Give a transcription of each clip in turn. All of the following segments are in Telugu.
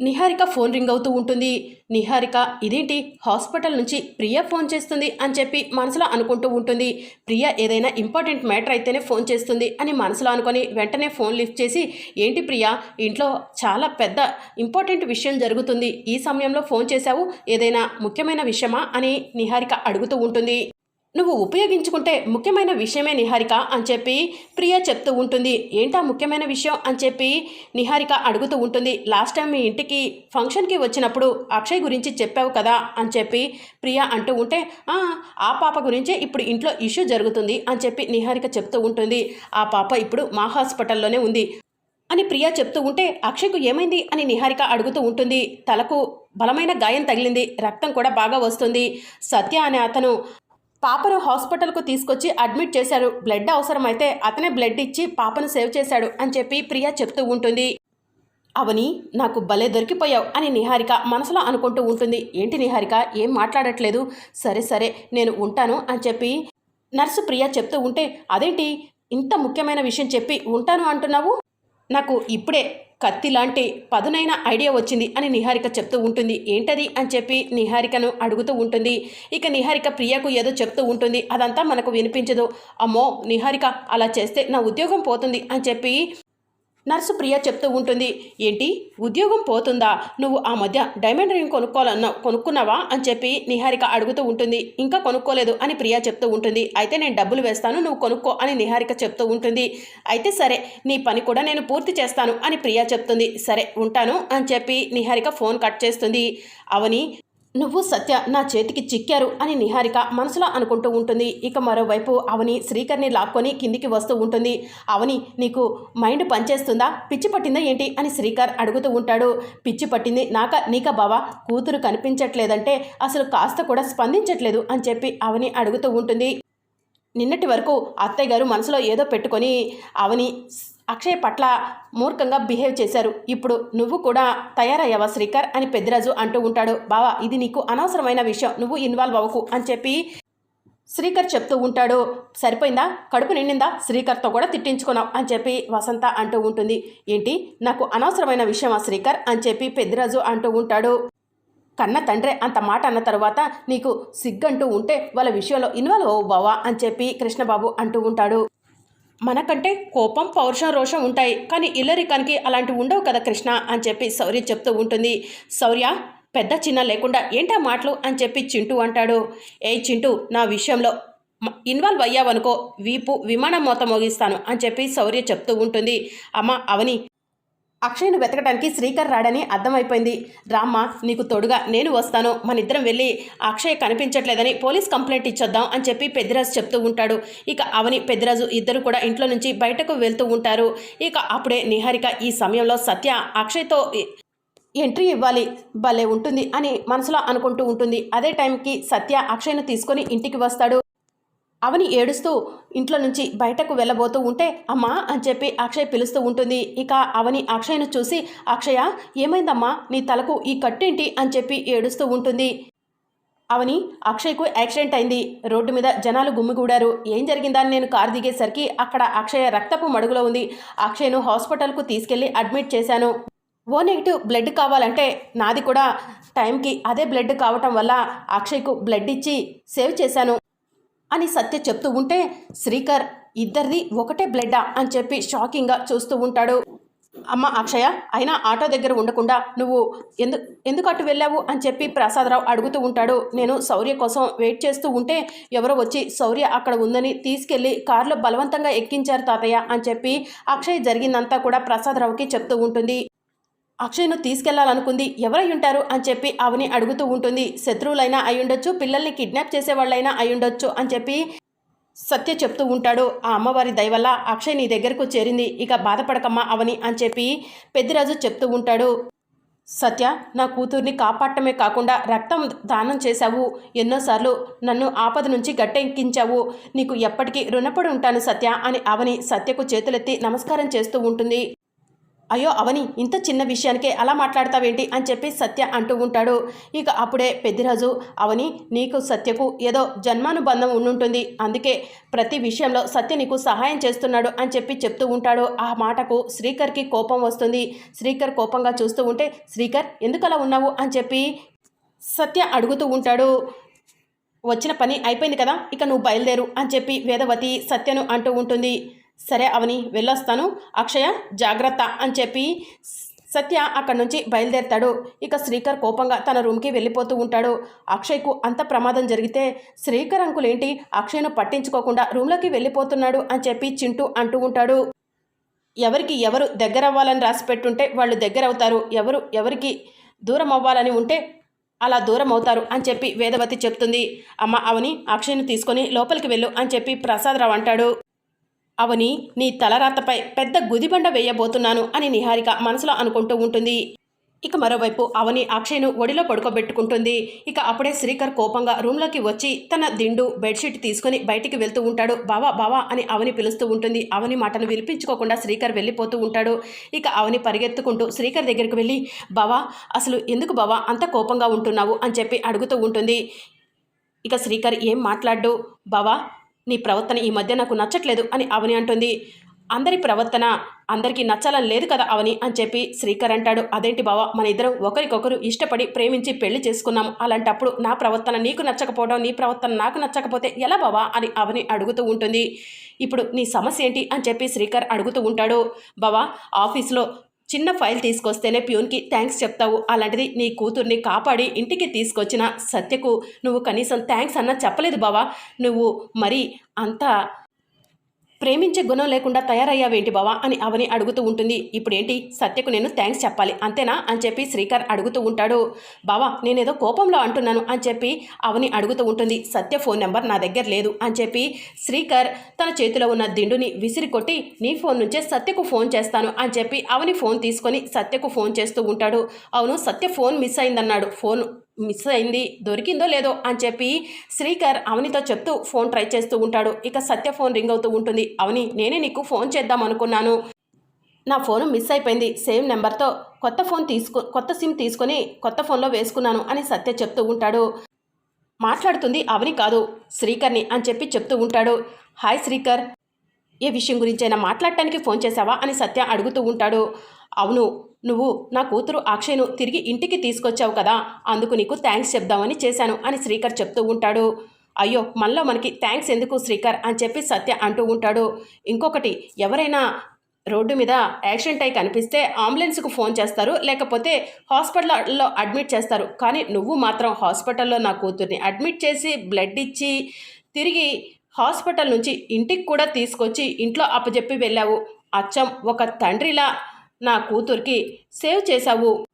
నిహారిక ఫోన్ రింగ్ అవుతూ ఉంటుంది. నిహారిక ఇదేంటి? హాస్పిటల్ నుంచి ప్రియ ఫోన్ చేస్తుంది అని చెప్పి మనసులో అనుకుంటూ ఉంటుంది. ప్రియ ఏదైనా ఇంపార్టెంట్ మ్యాటర్ అయితేనే ఫోన్ చేస్తుంది అని మనసులో అనుకొని వెంటనే ఫోన్ లిఫ్ట్ చేసి ఏంటి ప్రియ ఇంట్లో చాలా పెద్ద ఇంపార్టెంట్ విషయం జరుగుతుంది. ఈ సమయంలో ఫోన్ చేశావు. ఏదైనా ముఖ్యమైన విషయమా? అని నిహారిక అడుగుతూ ఉంటుంది. నువ్వు ఉపయోగించుకుంటే ముఖ్యమైన విషయమే నిహారిక అని చెప్పి ప్రియ చెప్తూ ఉంటుంది. ఏంటా ముఖ్యమైన విషయం అని చెప్పి నిహారిక అడుగుతూ ఉంటుంది. లాస్ట్ టైం మీ ఇంటికి ఫంక్షన్కి వచ్చినప్పుడు అక్షయ్ గురించి చెప్పావు కదా అని చెప్పి ప్రియ అంటూ ఉంటే "ఆ, ఆ పాప గురించే ఇప్పుడు ఇంట్లో ఇష్యూ జరుగుతుంది అని చెప్పి నిహారిక చెప్తూ ఉంటుంది. ఆ పాప ఇప్పుడు మా హాస్పిటల్లోనే ఉంది అని ప్రియా చెప్తూ ఉంటే అక్షయ్కు ఏమైంది అని నిహారిక అడుగుతూ ఉంటుంది. తలకు బలమైన గాయం తగిలింది. రక్తం కూడా బాగా వస్తుంది. సత్య అనే అతను పాపను హాస్పిటల్కు తీసుకొచ్చి అడ్మిట్ చేశారు. బ్లడ్ అవసరమైతే అతనే బ్లడ్ ఇచ్చి పాపను సేవ్ చేశాడు అని చెప్పి ప్రియా చెప్తూ ఉంటుంది. అవని నాకు భలే దొరికిపోయావు అని నిహారిక మనసులో అనుకుంటూ ఉంటుంది. ఏంటి నిహారిక? ఏం మాట్లాడట్లేదు? సరే సరే నేను ఉంటాను అని చెప్పి నర్సు ప్రియా చెప్తూ ఉంటే అదేంటి? ఇంత ముఖ్యమైన విషయం చెప్పి ఉంటాను అంటున్నావు? నాకు ఇప్పుడే కత్తి లాంటి పదునైన ఐడియా వచ్చింది అని నిహారిక చెప్తూ ఉంటుంది. ఏంటది? అని చెప్పి నిహారికను అడుగుతూ ఉంటుంది. ఇక నిహారిక ప్రియకు ఏదో చెప్తూ ఉంటుంది. అదంతా మనకు వినిపించదు. అమ్మో నిహారిక అలా చేస్తే నా ఉద్యోగం పోతుంది అని చెప్పి నర్సు ప్రియ చెప్తూ ఉంటుంది. ఏంటి? ఉద్యోగం పోతుందా? నువ్వు ఆ మధ్య డైమండ్ రింగ్ కొనుక్కోవాలన్నా కొనుక్కున్నావా? అని చెప్పి నిహారిక అడుగుతూ ఉంటుంది. ఇంకా కొనుక్కోలేదు అని ప్రియా చెప్తూ ఉంటుంది. అయితే నేను డబ్బులు వేస్తాను నువ్వు కొనుక్కో అని నిహారిక చెప్తూ ఉంటుంది. అయితే సరే నీ పని కూడా నేను పూర్తి చేస్తాను అని ప్రియా చెప్తుంది. సరే ఉంటాను అని చెప్పి నిహారిక ఫోన్ కట్ చేస్తుంది. అవని నువ్వు సత్య నా చేతికి చిక్కారు అని నిహారిక మనసులో అనుకుంటూ ఉంటుంది. ఇక మరోవైపు అవని శ్రీకర్ని లాక్కొని కిందికి వస్తూ ఉంటుంది. అవని నీకు మైండ్ పనిచేస్తుందా? పిచ్చి పట్టిందా ఏంటి? అని శ్రీకర్ అడుగుతూ ఉంటాడు. పిచ్చి పట్టింది నాక నీక బావా కూతురు కనిపించట్లేదంటే అసలు కాస్త కూడా స్పందించట్లేదు అని చెప్పి అవని అడుగుతూ ఉంటుంది. నిన్నటి వరకు అత్తయ్య గారు మనసులో ఏదో పెట్టుకొని అవని అక్షయ్ పట్ల మూర్ఖంగా బిహేవ్ చేశారు. ఇప్పుడు నువ్వు కూడా తయారయ్యావా శ్రీకర్? అని పెద్దిరాజు అంటూ ఉంటాడు. బావా ఇది నీకు అనవసరమైన విషయం. నువ్వు ఇన్వాల్వ్ అవ్వకు అని చెప్పి శ్రీకర్ చెప్తూ ఉంటాడు. సరిపోయిందా? కడుపు నిండిందా? శ్రీకర్తో కూడా తిట్టించుకున్నావు అని చెప్పి వసంత అంటూ ఉంటుంది. ఏంటి? నాకు అనవసరమైన విషయమా శ్రీకర్? అని చెప్పి పెద్దిరాజు అంటూ ఉంటాడు. కన్న తండ్రే అంత మాట అన్న తర్వాత నీకు సిగ్గంటూ ఉంటే వాళ్ళ విషయంలో ఇన్వాల్వ్ అవ్వు బావా అని చెప్పి కృష్ణబాబు అంటూ ఉంటాడు. మనకంటే కోపం పౌరుషం రోషం ఉంటాయి. కానీ ఇల్లరికానికి అలాంటివి ఉండవు కదా కృష్ణ అని చెప్పి శౌర్య చెప్తూ ఉంటుంది. శౌర్య పెద్ద చిన్న లేకుండా ఏంటా మాటలు అని చెప్పి చింటూ అంటాడు. ఏ చింటూ నా విషయంలో ఇన్వాల్వ్ అయ్యావనుకో వీపు విమానం మోత మోగిస్తాను అని చెప్పి శౌర్య చెప్తూ ఉంటుంది. అమ్మ అవని అక్షయ్ను వెతకడానికి శ్రీకర్ రాడని అర్థమైపోయింది. రామ్మ నీకు తోడుగా నేను వస్తాను. మన ఇద్దరం వెళ్ళి అక్షయ్ కనిపించట్లేదని పోలీస్ కంప్లైంట్ ఇచ్చొద్దాం అని చెప్పి పెద్దిరాజు చెప్తూ ఉంటాడు. ఇక అవని పెద్దిరాజు ఇద్దరు కూడా ఇంట్లో నుంచి బయటకు వెళ్తూ ఉంటారు. ఇక అప్పుడే నిహారిక ఈ సమయంలో సత్య అక్షయ్తో ఎంట్రీ ఇవ్వాలి భలే ఉంటుంది అని మనసులో అనుకుంటూ ఉంటుంది. అదే టైంకి సత్య అక్షయ్ను తీసుకొని ఇంటికి వస్తాడు. అవని ఏడుస్తూ ఇంట్లో నుంచి బయటకు వెళ్ళబోతూ ఉంటే అమ్మా అని చెప్పి అక్షయ్ పిలుస్తూ ఉంటుంది. ఇక అవని అక్షయ్ను చూసి అక్షయ ఏమైందమ్మా? నీ తలకు ఈ కట్టేంటి? అని చెప్పి ఏడుస్తూ ఉంటుంది. అవని అక్షయ్కు యాక్సిడెంట్ అయింది. రోడ్డు మీద జనాలు గుమ్మిగూడారు ఏం జరిగిందని నేను కారు దిగేసరికి అక్కడ అక్షయ రక్తపు మడుగులో ఉంది. అక్షయ్ను హాస్పిటల్కు తీసుకెళ్ళి అడ్మిట్ చేశాను. ఓ నెగిటివ్ బ్లడ్ కావాలంటే నాది కూడా టైంకి అదే బ్లడ్ కావటం వల్ల అక్షయ్కు బ్లడ్ ఇచ్చి సేవ్ చేశాను. అని సత్య చెప్తూ ఉంటే శ్రీకర్ ఇద్దరిది ఒకటే బ్లడ్డా అని చెప్పి షాకింగ్గా చూస్తూ ఉంటాడు. అమ్మ అక్షయ అయినా ఆటో దగ్గర ఉండకుండా నువ్వు ఎందు ఎందుకు అటు వెళ్ళావు అని చెప్పి ప్రసాదరావు అడుగుతూ ఉంటాడు. నేను శౌర్య కోసం వెయిట్ చేస్తూ ఉంటే ఎవరో వచ్చి శౌర్య అక్కడ ఉందని తీసుకెళ్ళి కారులో బలవంతంగా ఎక్కించారు తాతయ్య అని చెప్పి అక్షయ్ జరిగిందంతా కూడా ప్రసాదరావుకి చెప్తూ ఉంటుంది. అక్షయ్ను తీసుకెళ్ళాలనుకుంది. ఎవరై ఉంటారు అని చెప్పి అవని అడుగుతూ ఉంటుంది. శత్రువులైనా అయ్యుండొచ్చు పిల్లల్ని కిడ్నాప్ చేసేవాళ్ళైనా అయ్యుండొచ్చు అని చెప్పి సత్య చెప్తూ ఉంటాడు. ఆ అమ్మవారి దయవల్ల అక్షయ్ నీ దగ్గరకు చేరింది. ఇక బాధపడకమ్మా అవని అని చెప్పి పెద్దిరాజు చెప్తూ ఉంటాడు. సత్య నా కూతుర్ని కాపాడటమే కాకుండా రక్తం దానం చేశావు. ఎన్నోసార్లు నన్ను ఆపద నుంచి గట్టెక్కించావు. నీకు ఎప్పటికీ రుణపడి ఉంటాను సత్య అని అవని సత్యకు చేతులెత్తి నమస్కారం చేస్తూ ఉంటుంది. అయ్యో అవని ఇంత చిన్న విషయానికే అలా మాట్లాడతావేంటి అని చెప్పి సత్య అంటూ ఉంటాడు. ఇక అప్పుడే పెద్దిరాజు అవని నీకు సత్యకు ఏదో జన్మానుబంధం ఉండుంటుంది. అందుకే ప్రతి విషయంలో సత్య నీకు సహాయం చేస్తున్నాడు అని చెప్పి చెప్తూ ఉంటాడు. ఆ మాటకు శ్రీకర్కి కోపం వస్తుంది. శ్రీకర్ కోపంగా చూస్తూ ఉంటే శ్రీకర్ ఎందుకు అలా ఉన్నావు? అని చెప్పి సత్య అడుగుతూ ఉంటాడు. వచ్చిన పని అయిపోయింది కదా ఇక నువ్వు బయలుదేరు అని చెప్పి వేదవతి సత్యను అంటూ ఉంటుంది. సరే అవని వెళ్ళొస్తాను. అక్షయ జాగ్రత్త అని చెప్పి సత్య అక్కడి నుంచి బయలుదేరుతాడు. ఇక శ్రీకర్ కోపంగా తన రూమ్కి వెళ్ళిపోతూ ఉంటాడు. అక్షయ్కు అంత ప్రమాదం జరిగితే శ్రీకర్ అంకులేంటి అక్షయ్ను పట్టించుకోకుండా రూమ్లోకి వెళ్ళిపోతున్నాడు అని చెప్పి చింటూ అంటూ ఉంటాడు. ఎవరికి ఎవరు దగ్గర అవ్వాలని రాసి పెట్టుంటే వాళ్ళు దగ్గర అవుతారు. ఎవరు ఎవరికి దూరం అవ్వాలని ఉంటే అలా దూరం అవుతారు అని చెప్పి వేదవతి చెప్తుంది. అమ్మ అవని అక్షయ్ని తీసుకొని లోపలికి వెళ్ళు అని చెప్పి ప్రసాదరావు అంటాడు. అవని నీ తలరాతపై పెద్ద గుదిబండ వేయబోతున్నాను అని నిహారిక మనసులో అనుకుంటూ ఉంటుంది. ఇక మరోవైపు అవని అక్షయ్ను ఒడిలో పడుకోబెట్టుకుంటుంది. ఇక అప్పుడే శ్రీకర్ కోపంగా రూమ్లోకి వచ్చి తన దిండు బెడ్షీట్ తీసుకుని బయటికి వెళ్తూ ఉంటాడు. బావా బావా అని అవని పిలుస్తూ ఉంటుంది. అవని మాటను వినిపించుకోకుండా శ్రీకర్ వెళ్ళిపోతూ ఉంటాడు. ఇక అవని పరిగెత్తుకుంటూ శ్రీకర్ దగ్గరికి వెళ్ళి బావా అసలు ఎందుకు బావా అంత కోపంగా ఉంటున్నావు? అని చెప్పి అడుగుతూ ఉంటుంది. ఇక శ్రీకర్ ఏం మాట్లాడు బావా నీ ప్రవర్తన ఈ మధ్య నాకు నచ్చట్లేదు అని అవని అంటుంది. అందరి ప్రవర్తన అందరికీ నచ్చాలని లేదు కదా అవని అని చెప్పి శ్రీకర్ అంటాడు. అదేంటి బావ మన ఇద్దరం ఒకరికొకరు ఇష్టపడి ప్రేమించి పెళ్ళి చేసుకున్నాము అలాంటప్పుడు నా ప్రవర్తన నీకు నచ్చకపోవడం నీ ప్రవర్తన నాకు నచ్చకపోతే ఎలా బావా? అని అవని అడుగుతూ ఉంటుంది. ఇప్పుడు నీ సమస్య ఏంటి? అని చెప్పి శ్రీకర్ అడుగుతూ ఉంటాడు. బావా ఆఫీస్లో చిన్న ఫైల్ తీసుకొస్తేనే ప్యూన్కి థ్యాంక్స్ చెప్తావు. అలాంటిది నీ కూతుర్ని కాపాడి ఇంటికి తీసుకొచ్చిన సత్యకు నువ్వు కనీసం థ్యాంక్స్ అన్న చెప్పలేదు బావా. నువ్వు మరి అంత ప్రేమించే గుణం లేకుండా తయారయ్యావేంటి బావా అని అవని అడుగుతూ ఉంటుంది. ఇప్పుడేంటి? సత్యకు నేను థ్యాంక్స్ చెప్పాలి. అంతేనా? అని చెప్పి శ్రీకర్ అడుగుతూ ఉంటాడు. బావా నేనేదో కోపంలో అంటున్నాను అని చెప్పి అవని అడుగుతూ ఉంటుంది. సత్య ఫోన్ నెంబర్ నా దగ్గర లేదు అని చెప్పి శ్రీకర్ తన చేతిలో ఉన్న దిండుని విసిరి కొట్టి నీ ఫోన్ నుంచే సత్యకు ఫోన్ చేస్తాను అని చెప్పి అవని ఫోన్ తీసుకొని సత్యకు ఫోన్ చేస్తూ ఉంటాడు. అవును సత్య ఫోన్ మిస్ అయిందన్నాడు. ఫోన్ మిస్ అయింది దొరికిందో లేదో అని చెప్పి శ్రీకర్ అవనితో చెప్తూ ఫోన్ ట్రై చేస్తూ ఉంటాడు. ఇక సత్య ఫోన్ రింగ్ అవుతూ ఉంటుంది. అవని నేనే నీకు ఫోన్ చేద్దాం అనుకున్నాను. నా ఫోన్ మిస్ అయిపోయింది. సేమ్ నెంబర్తో కొత్త ఫోన్ తీసుకో కొత్త సిమ్ తీసుకొని కొత్త ఫోన్లో వేసుకున్నాను అని సత్య చెప్తూ ఉంటాడు. మాట్లాడుతుంది అవని కాదు శ్రీకర్ని అని చెప్పి చెప్తూ ఉంటాడు. హాయ్ శ్రీకర్. ఏ విషయం గురించైనా మాట్లాడటానికి ఫోన్ చేశావా అని సత్య అడుగుతూ ఉంటాడు. అవును నువ్వు నా కూతురు అక్షయ్ను తిరిగి ఇంటికి తీసుకొచ్చావు కదా అందుకు నీకు థ్యాంక్స్ చెప్దామని చేశాను అని శ్రీకర్ చెప్తూ ఉంటాడు. అయ్యో మనలో మనకి థ్యాంక్స్ ఎందుకు శ్రీకర్ అని చెప్పి సత్య అంటూ ఉంటాడు. ఇంకొకటి ఎవరైనా రోడ్డు మీద యాక్సిడెంట్ అయి కనిపిస్తే అంబులెన్స్కు ఫోన్ చేస్తారు లేకపోతే హాస్పిటల్లో అడ్మిట్ చేస్తారు. కానీ నువ్వు మాత్రం హాస్పిటల్లో నా కూతుర్ని అడ్మిట్ చేసి బ్లడ్ ఇచ్చి తిరిగి హాస్పిటల్ నుంచి ఇంటికి కూడా తీసుకొచ్చి ఇంట్లో అప్పజెప్పి వెళ్ళావు. అచ్చం ఒక తండ్రిలా నా కూతురికి సేవ్ చేశావు.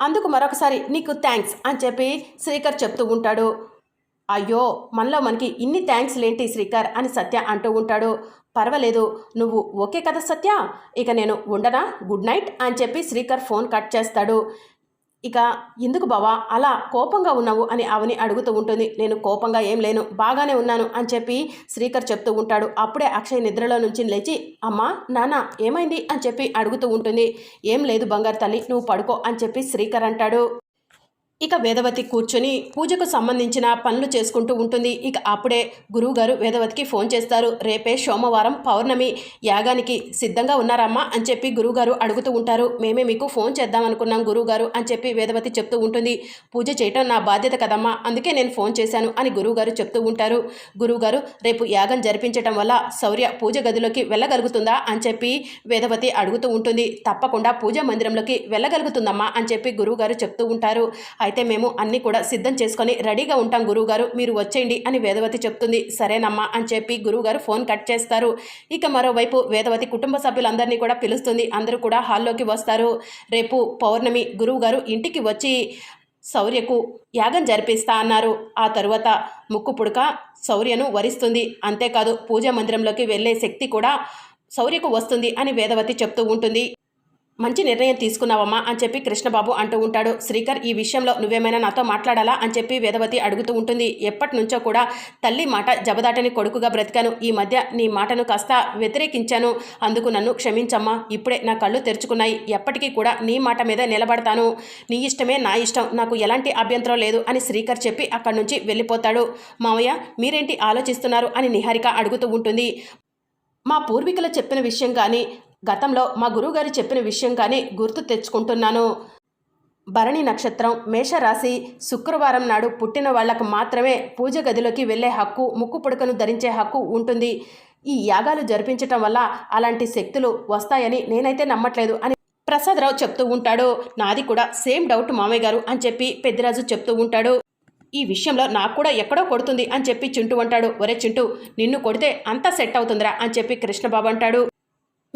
అందుకు మరొకసారి నీకు థ్యాంక్స్ అని చెప్పి శ్రీకర్ చెప్తూ ఉంటాడు. అయ్యో మనలో మనకి ఇన్ని థ్యాంక్స్ లేంటి శ్రీకర్ అని సత్య అంటూ ఉంటాడు. పర్వాలేదు నువ్వు ఓకే కదా సత్య? ఇక నేను ఉండనా? గుడ్ నైట్ అని చెప్పి శ్రీకర్ ఫోన్ కట్ చేస్తాడు. ఇక ఎందుకు బావా? అలా కోపంగా ఉన్నావు అని అవని అడుగుతూ ఉంటుంది. నేను కోపంగా ఏం లేను. బాగానే ఉన్నాను అని చెప్పి శ్రీకర్ చెప్తూ ఉంటాడు. అప్పుడే అక్షయ్ నిద్రలో నుంచి లేచి అమ్మా నాన్న ఏమైంది? అని చెప్పి అడుగుతూ ఉంటుంది. ఏం లేదు బంగారు తల్లి నువ్వు పడుకో అని చెప్పి శ్రీకర్ అంటాడు. ఇక వేదవతి కూర్చొని పూజకు సంబంధించిన పనులు చేసుకుంటూ ఉంటుంది. ఇక అప్పుడే గురువుగారు వేదవతికి ఫోన్ చేస్తారు. రేపే సోమవారం పౌర్ణమి. యాగానికి సిద్ధంగా ఉన్నారమ్మా అని చెప్పి గురువుగారు అడుగుతూ ఉంటారు. మేమే మీకు ఫోన్ చేద్దాం అనుకున్నాం గురువుగారు అని చెప్పి వేదవతి చెప్తూ ఉంటుంది. పూజ చేయటం నా బాధ్యత కదమ్మా. అందుకే నేను ఫోన్ చేశాను అని గురువుగారు చెప్తూ ఉంటారు. గురువుగారు రేపు యాగం జరిపించటం వల్ల శౌర్య పూజ గదిలోకి వెళ్ళగలుగుతుందా అని చెప్పి వేదవతి అడుగుతూ ఉంటుంది. తప్పకుండా పూజ మందిరంలోకి వెళ్ళగలుగుతుందమ్మా అని చెప్పి గురువుగారు చెప్తూ ఉంటారు. అయితే మేము అన్నీ కూడా సిద్ధం చేసుకొని రెడీగా ఉంటాం గురువుగారు మీరు వచ్చేయండి అని వేదవతి చెప్తుంది. సరేనమ్మా అని చెప్పి గురువుగారు ఫోన్ కట్ చేస్తారు. ఇక మరోవైపు వేదవతి కుటుంబ సభ్యులందరినీ కూడా పిలుస్తుంది. అందరూ కూడా హాల్లోకి వస్తారు. రేపు పౌర్ణమి గురువుగారు ఇంటికి వచ్చి శౌర్యకు యాగం జరిపిస్తా అన్నారు. ఆ తరువాత ముక్కు పుడక శౌర్యను వరిస్తుంది. అంతేకాదు పూజా మందిరంలోకి వెళ్ళే శక్తి కూడా శౌర్యకు వస్తుంది అని వేదవతి చెప్తూ ఉంటుంది. మంచి నిర్ణయం తీసుకున్నావమ్మా అని చెప్పి కృష్ణబాబు అంటూ ఉంటాడు. శ్రీకర్ ఈ విషయంలో నువ్వేమైనా నాతో మాట్లాడాలా అని చెప్పి వేదవతి అడుగుతూ ఉంటుంది. ఎప్పటి నుంచో కూడా తల్లి మాట జబదాటని కొడుకుగా బ్రతికాను. ఈ మధ్య నీ మాటను కాస్త వ్యతిరేకించాను. అందుకు నన్ను క్షమించమ్మా. ఇప్పుడే నా కళ్ళు తెరుచుకున్నాయి. ఎప్పటికీ కూడా నీ మాట మీద నిలబడతాను. నీ ఇష్టమే నా ఇష్టం. నాకు ఎలాంటి అభ్యంతరం లేదు అని శ్రీకర్ చెప్పి అక్కడి నుంచి వెళ్ళిపోతాడు. మావయ్య మీరేంటి ఆలోచిస్తున్నారు అని నిహారిక అడుగుతూ ఉంటుంది. మా పూర్వీకులు చెప్పిన విషయం కానీ గతంలో మా గురువుగారు చెప్పిన విషయం కానీ గుర్తు తెచ్చుకుంటున్నాను. భరణి నక్షత్రం మేషరాశి శుక్రవారం నాడు పుట్టిన వాళ్ళకు మాత్రమే పూజ గదిలోకి వెళ్ళే హక్కు ముక్కు పుడకను ధరించే హక్కు ఉంటుంది. ఈ యాగాలు జరిపించటం వల్ల అలాంటి శక్తులు వస్తాయని నేనైతే నమ్మట్లేదు అని ప్రసాదరావు చెప్తూ ఉంటాడు. నాది కూడా సేమ్ డౌట్ మామయ్య గారు అని చెప్పి పెద్దిరాజు చెప్తూ ఉంటాడు. ఈ విషయంలో నాకు కూడా ఎక్కడో కొడుతుంది అని చెప్పి చింటూ అంటాడు. ఒరే చింటూ నిన్ను కొడితే అంతా సెట్ అవుతుందిరా అని చెప్పి కృష్ణబాబు అంటాడు.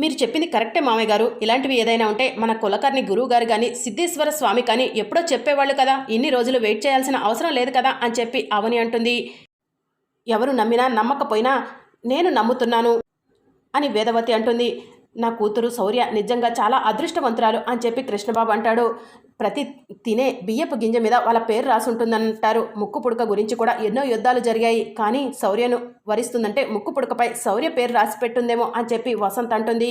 మీరు చెప్పింది కరెక్టే మామయ్య గారు. ఇలాంటివి ఏదైనా ఉంటే మన కులకర్ణి గురువు గారు కానీ సిద్ధేశ్వర స్వామి కానీ ఎప్పుడో చెప్పేవాళ్ళు కదా. ఇన్ని రోజులు వెయిట్ చేయాల్సిన అవసరం లేదు కదా అని చెప్పి అవని అంటుంది. ఎవరు నమ్మినా నమ్మకపోయినా నేను నమ్ముతున్నాను అని వేదవతి అంటుంది. నా కూతురు శౌర్య నిజంగా చాలా అదృష్టవంతురాలు అని చెప్పి కృష్ణబాబు అంటాడు. ప్రతి తినే బియ్యపు గింజ మీద వాళ్ళ పేరు రాసుంటుందంటారు ముక్కు పుడక గురించి కూడా ఎన్నో యుద్ధాలు జరిగాయి. కానీ శౌర్యను వరిస్తుందంటే ముక్కు పుడకపై శౌర్య పేరు రాసి పెట్టుందేమో అని చెప్పి వసంత్ అంటుంది.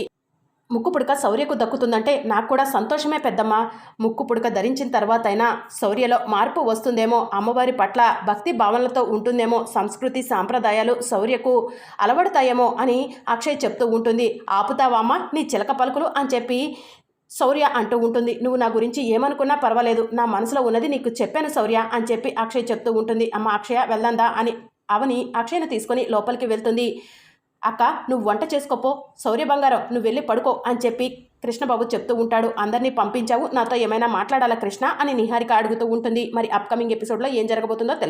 ముక్కు పుడక శౌర్యకు దక్కుతుందంటే నాకు కూడా సంతోషమే పెద్దమ్మ. ముక్కు పుడక ధరించిన తర్వాత అయినా శౌర్యలో మార్పు వస్తుందేమో అమ్మవారి పట్ల భక్తి భావనలతో ఉంటుందేమో సంస్కృతి సాంప్రదాయాలు శౌర్యకు అలవడతాయేమో అని అక్షయ్ చెప్తూ ఉంటుంది. ఆపుతావామా నీ చిలక పలుకులు అని చెప్పి శౌర్య అంటూ ఉంటుంది. నువ్వు నా గురించి ఏమనుకున్నా పర్వాలేదు నా మనసులో ఉన్నది నీకు చెప్పాను శౌర్య అని చెప్పి అక్షయ్ చెప్తూ ఉంటుంది. అమ్మ అక్షయ వెళ్దాందా అని అవని అక్షయ్ను తీసుకొని లోపలికి వెళ్తుంది. అక్క నువ్వు వంట చేసుకోపో. శౌర్య బంగారం నువ్వు వెళ్ళి పడుకో అని చెప్పి కృష్ణబాబు చెప్తూ ఉంటాడు. అందరినీ పంపించావు. నాతో ఏమైనా మాట్లాడాలా కృష్ణ అని నిహారిక అడుగుతూ ఉంటుంది. మరి అప్కమింగ్ ఎపిసోడ్లో ఏం జరగబోతుందో తెలుసు